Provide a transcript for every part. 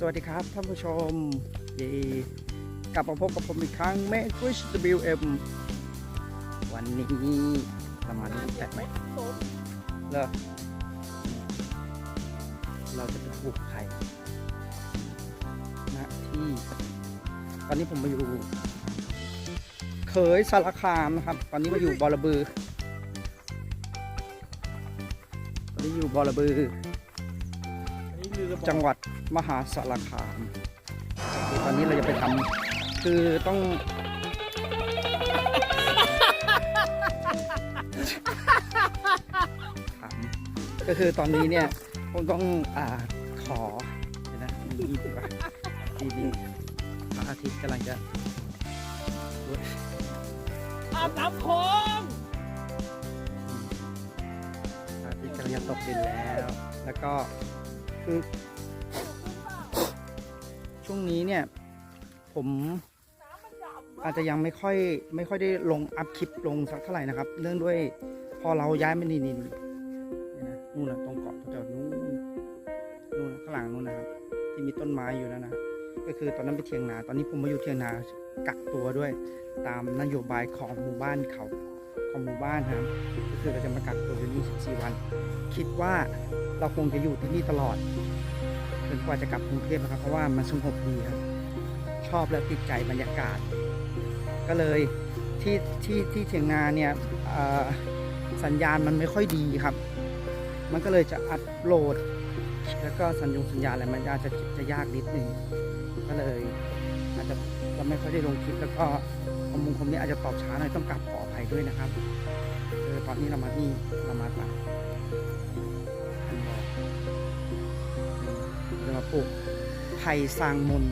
สวัสดีครับท่านผู้ชมเย่กลับมาพบกับผมอีกครั้งแม่คริส WM วันนี้ประมาณนี้แตกไหมเลิกเราจะไปปลูกไข่ณที่ ตอนนี้ผมมาอยู่ เขยสารคามนะครับ ตอนนี้มาอยู่บอระบือ ตอนนี้อยู่บอระบือ จังหวัดมหาสารคามตอนนี้เราจะไปทำคือต้องก็คือตอนนี้เนี่ยผมต้องอ่าขอนะนี่ดีกว่าดีดีพระอาทิตย์กำลังจะอาบน้ำโคงพระอาทิตย์กำลังจะตกดินแล้ว แล้วก็ คือ ช่วงนี้เนี่ย ผมอาจจะยังไม่ค่อยไม่ค่อยได้ลงอัพคลิปลงสักเท่าไหร่นะครับ เนื่องด้วยพอเราย้ายมานี่นี่นี่นี่นะนู่นนะตรงเกาะแถวนู้นนู่นนะข้างหลังนู่นนะครับ ที่มีต้นไม้อยู่นั่นนะก็คือตอนนั้นไปเทียงนา ตอนนี้ผมมาอยู่เทียงนากักตัวด้วย ตามนโยบายของหมู่บ้านเขาของหมู่บ้านนะครับก็คือเราจะมากักตัวอยู่24วัน คิดว่า เราคงจะอยู่ที่นี่ตลอดจนกว่าจะกลับกรุงเทพนะครับ เพราะว่ามันสงบดีครับ ชอบและติดใจบรรยากาศ ก็เลยที่ที่ที่เถียงนาเนี่ยสัญญาณมันไม่ค่อยดีครับ มันก็เลยจะอัปโหลด แล้วก็สัญญงสัญญาณอะไรมันอาจจะจะยากนิดนึงก็เลยอาจจะเราไม่ค่อยได้ลงคลิปแล้วก็คอมมุงคอมนี้อาจจะตอบช้าหน่อยต้องกลับขออภัยด้วยนะครับเออตอนนี้เรามาที่เรามาตัดอันบอก จะมาปลูกไผ่ซางมน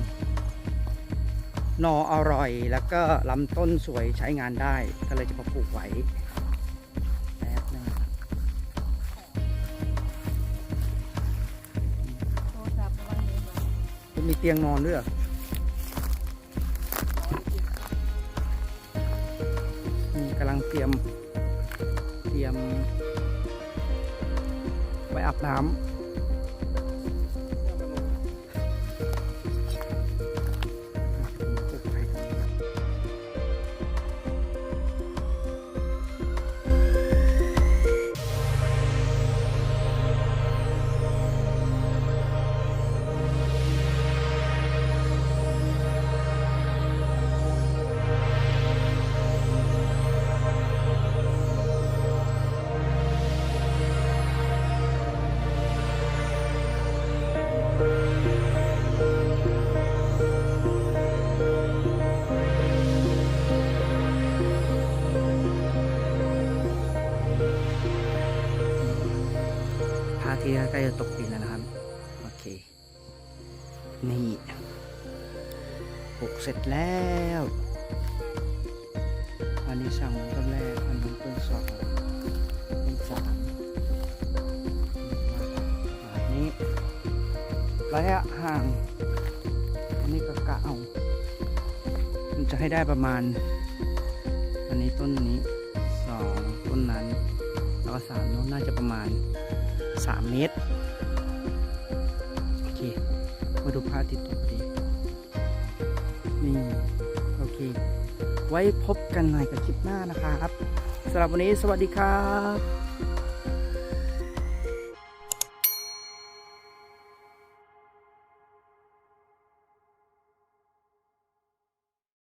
นออร่อย แล้วก็ลำต้นสวยใช้งานได้ ก็เลยจะมาปลูกไว้แป๊บนึงนะมีเตียงนอนด้วยมีกำลังเตรียม เตรียม อาบน้ำ พระอาทิตย์ใกล้จะตกดินแล้วนะครับ โอเค นี่ปลูกเสร็จแล้ว อันนี้สั่งต้นแรก อันนี้ต้นสองต้นสามแบบนี้ระยะห่าง อันนี้ก็กะเอามันจะให้ได้ประมาณ อันนี้ต้นนี้สองต้นนั้นแล้วก็สามน้นน่าจะประมาณ 3 เมตร โอเค มาดูพระอาทิตย์ตกดีนี่ โอเค ไว้พบกันใหม่กับคลิปหน้านะครับสำหรับวันนี้สวัสดีครับ